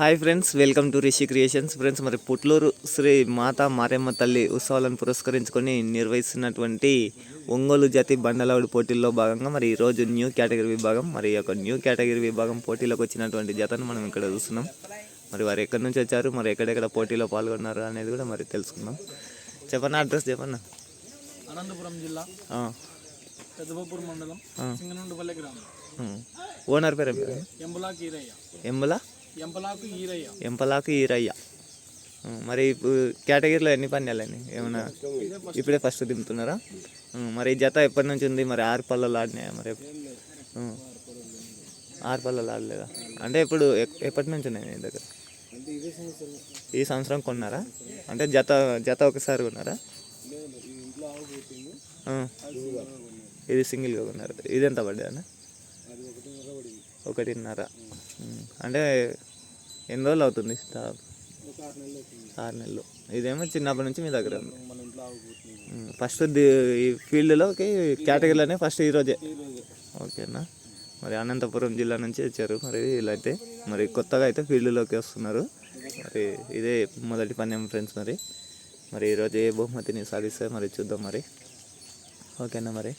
Hi friends welcome to Rishi creations. Friends మరి పుట్లూరు శ్రీ మాతా మారెమ్మ తల్లి ఉత్సవాలను పురస్కరించుకొని నిర్వహిస్తున్నటువంటి ఒంగోలు జాతి బండలవాడి పోటీల్లో భాగంగా మరి ఈరోజు న్యూ కేటగిరీ విభాగం మరి యొక్క న్యూ కేటగిరీ విభాగం పోటీలోకి వచ్చినటువంటి జతను మనం ఇక్కడ చూస్తున్నాం. మరి వారు ఎక్కడి నుంచి వచ్చారు మరి ఎక్కడెక్కడ పోటీలో పాల్గొన్నారు అనేది కూడా మరి తెలుసుకుందాం. చెప్పన్నా అడ్రస్ చెప్పన్నా అనంతపురం జిల్లా మండలం. సింగనుండపల్లి గ్రామం. ఓనర్ పేరు? ఎంబల? ఎంపలాకు ఈరయ్య. మరి ఇప్పుడు కేటగిరీలో ఎన్ని పన్నెలండి ఏమన్నా ఇప్పుడే ఫస్ట్ దింపుతున్నారా? మరి ఈ జత ఎప్పటి నుంచి ఉంది? మరి ఆరు పళ్ళలు ఆడినాయా మరి? ఆరు పళ్ళలు ఆడలేదా? అంటే ఇప్పుడు ఎప్పటి నుంచి ఉన్నాయి మీ దగ్గర? ఈ సంవత్సరం కొన్నారా? అంటే జత జత ఒకసారి కొన్నారా? ఇది సింగిల్గా కొన్నారు. ఇది ఎంత పడ్డా అన్న ఒకటిన్నర అంటే ఎన్ని రోజులు అవుతుంది? దాదాపు ఆరు నెలలు. ఇదేమో చిన్నప్పటి నుంచి మీ దగ్గర ఉంది. ఫస్ట్ ఈ ఫీల్డ్లోకి కేటగిరీలోనే ఫస్ట్ ఈరోజే ఓకేనా? మరి అనంతపురం జిల్లా నుంచి వచ్చారు. మరి వీళ్ళైతే మరి కొత్తగా అయితే ఫీల్డ్లోకి వస్తున్నారు. మరి ఇదే మొదటి పన్నెం ఫ్రెండ్స్ మరి. మరి ఈరోజు ఏ బహుమతిని సాధిస్తే మరి చూద్దాం మరి. ఓకేనా మరి?